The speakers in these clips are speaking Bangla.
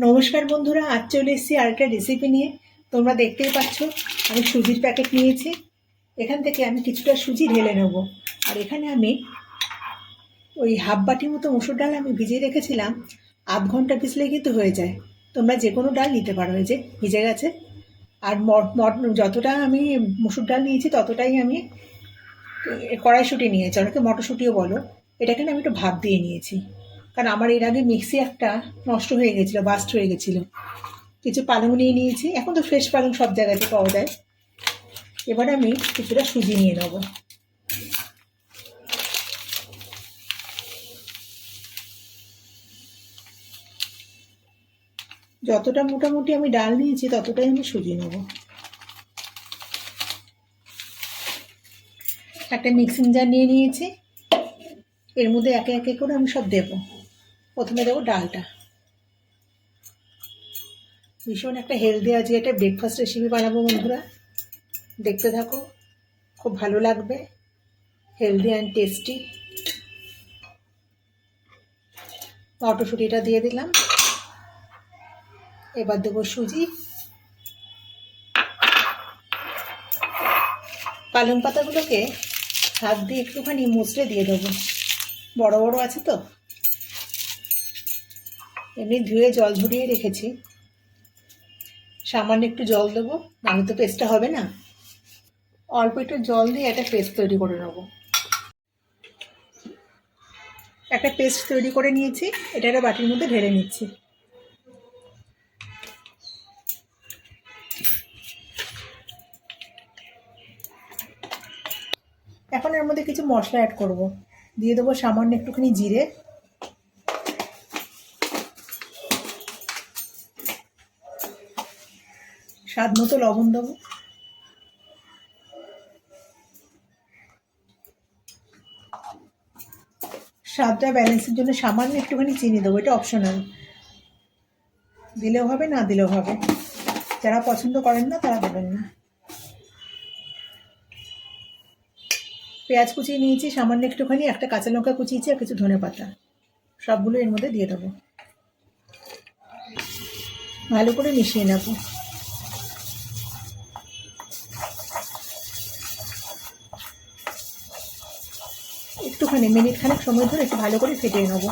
নমস্কার বন্ধুরা, আজ চলে এসেছি আরেকটা রেসিপি নিয়ে। তোমরা দেখতেই পাচ্ছ, আমি সুজির প্যাকেট নিয়েছি। এখান থেকে আমি কিছুটা সুজি ঢেলে নেব। আর এখানে আমি ওই হাফ বাটি মতো মুসুর ডাল আমি ভিজিয়ে রেখেছিলাম। আধ ঘণ্টা ভিজলে কিন্তু হয়ে যায়। তোমরা যে কোনো ডাল নিতে পারো যে ভিজে গেছে। আর মট- যতটা আমি মুসুর ডাল নিয়েছি, ততটাই আমি কড়াইশুঁটি নিয়েছি। অনেকে মটরশুঁটিও বলো। এটাকে আমি একটু ভাপ দিয়ে নিয়েছি। কারণ আমার এর আগে মিক্সি একটা নষ্ট হয়ে গেছিল বাস্ট হয়ে গেছিল। কিছু পালং নিয়ে নিয়েছি, এখন তো ফ্রেশ পালং সব জায়গাতে পাওয়া যায়। এবার আমি কিছুটা সুজি নিয়ে নেব। যতটা মোটামুটি আমি ডাল নিয়েছি, ততটাই আমি সুজি নেব। একটা মিক্সিং জার নিয়ে নিয়েছি, এর মধ্যে একে একে করে আমি সব দেবো। প্রথমে দেবো ডালটা। ভীষণ একটা হেলদি আজকে একটা ব্রেকফাস্ট রেসিপি বানাবো বন্ধুরা। দেখতে থাকো, খুব ভালো লাগবে। হেলদি অ্যান্ড টেস্টি মটরশুঁটিটা দিয়ে দিলাম। এবার দেবো সুজি। পালং পাতাগুলোকে হাত দিয়ে একটুখানি মুচড়ে দিয়ে দেবো। বড় বড় আছে তো? এমনি ধুয়ে জল ঝরিয়ে রেখেছি। সামান্য একটু জল দেবো, নাহলে তো পেস্টটা হবে না। অল্প একটু জল দিয়ে একটা পেস্ট তৈরি করে নেব। একটা পেস্ট তৈরি করে নিয়েছি, এটা একটা বাটির মধ্যে ঢেলে নিচ্ছি। এখন এর মধ্যে কিছু মশলা অ্যাড করব। দিয়ে দেবো সামান্য একটুখানি জিরে। স্বাদ মতো লবণ দেবো। স্বাদটা ব্যালেন্সের জন্য সামান্য একটুখানি চিনি দেবো, এটা অপশনাল দিলেও হবে, না দিলেও হবে। যারা পছন্দ করেন না, তারা দেবেন না। পেঁয়াজ কুচিয়ে নিয়েছি, সামান্য একটুখানি, একটা কাঁচা লঙ্কা কুচিয়েছি আর কিছু ধনে পাতা। সবগুলো এর মধ্যে দিয়ে দেবো। ভালো করে মিশিয়ে নেব। একটুখানি মিনিট খানেক সময় ধরে একটু ভালো করে ফেটিয়ে নেব।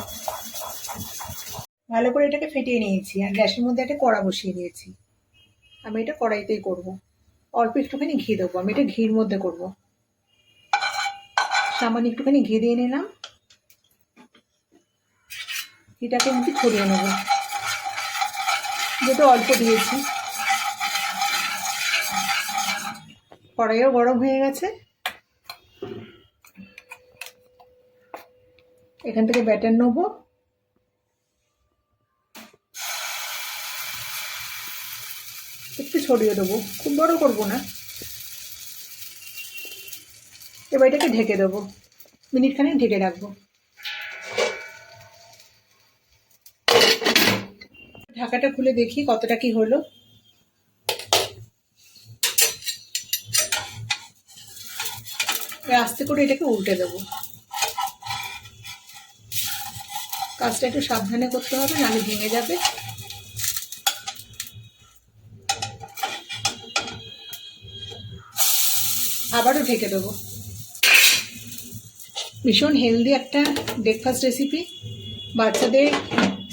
ভালো করে এটাকে ফেটিয়ে নিয়েছি আর গ্যাসের মধ্যে একটা কড়া বসিয়ে দিয়েছি। আমি এটা কড়াইতেই করব। অল্প একটুখানি ঘি দেবো। আমি এটা ঘির মধ্যে করব। সামান্য একটুখানি ঘি দিয়ে নিলাম। ঘিটাকে এমনি ছড়িয়ে নেব। যেটা অল্প দিয়েছি। কড়াইও গরম হয়ে গেছে। এখান থেকে ব্যাটার নেব। একটু ছড়িয়ে দেবো, খুব বড় করব না। এবার এটাকে ঢেকে দেবো মিনিট খানেক ঢেকে রাখব। ঢাকাটা খুলে দেখি কতটা কি হলো। আস্তে করে এটাকে উল্টে দেবো। কাজটা একটু সাবধানে করতে হবে, নাহলে ভেঙে যাবে। আবারও ঢেকে দেবো। ভীষণ হেলদি একটা ব্রেকফাস্ট রেসিপি বাচ্চাদের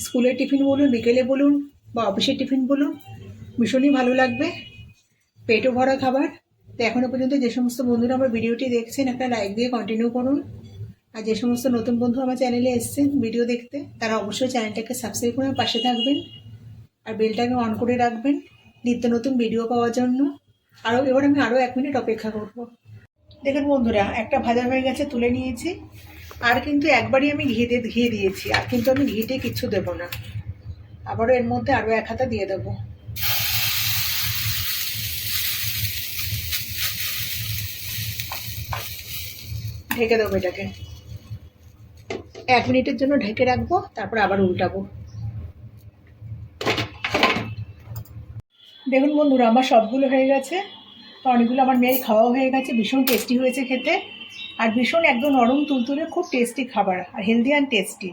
স্কুলের টিফিন বলুন, বিকেলে বলুন বা অফিসের টিফিন বলুন, ভীষণই ভালো লাগবে। পেটও ভরা খাবার। তো এখনও পর্যন্ত যে সমস্ত বন্ধুরা আমার ভিডিওটি দেখছেন, একটা লাইক দিয়ে কন্টিনিউ করুন। আর যে সমস্ত নতুন বন্ধু আমার চ্যানেলে এসছেন ভিডিও দেখতে, তারা অবশ্যই চ্যানেলটাকে সাবস্ক্রাইব করে পাশে থাকবেন আর বেলটাকে অন করে রাখবেন নিত্য নতুন ভিডিও পাওয়ার জন্য। আরও এবার আমি আরও এক মিনিট অপেক্ষা করব। দেখুন বন্ধুরা, একটা ভাজা হয়ে গেছে, তুলে নিয়েছি। আর কিন্তু একবারই আমি ঘি দিয়ে, ঘি দিয়েছি, আর কিন্তু আমি ঘিতে কিচ্ছু দেবো না। আবারও এর মধ্যে আরও এক হাতা দিয়ে দেবো। ঢেকে দেবো এটাকে। এক মিনিটের জন্য ঢেকে রাখব, তারপর আবার উল্টাবো। দেখুন বন্ধুরা, আমার সবগুলো হয়ে গেছে। অনেকগুলো আমার মেয়ের খাওয়া হয়ে গেছে, ভীষণ টেস্টি হয়েছে খেতে। আর ভীষণ একদম নরম তুলতুলে, খুব টেস্টি খাবার, আর হেলদি অ্যান্ড টেস্টি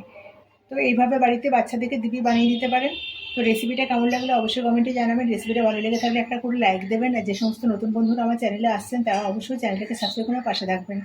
তো এইভাবে বাড়িতে বাচ্চাদেরকে দিবি বানিয়ে দিতে পারেন। তো রেসিপিটা কেমন লাগলে অবশ্যই কমেন্টে জানাবেন। রেসিপিটা ভালো লেগে থাকলে একটা করে লাইক দেবেন। আর যে সমস্ত নতুন বন্ধুরা আমার চ্যানেলে আসছেন, তারা অবশ্যই চ্যানেলটাকে সাবস্ক্রাইব করে পাশে থাকবেন।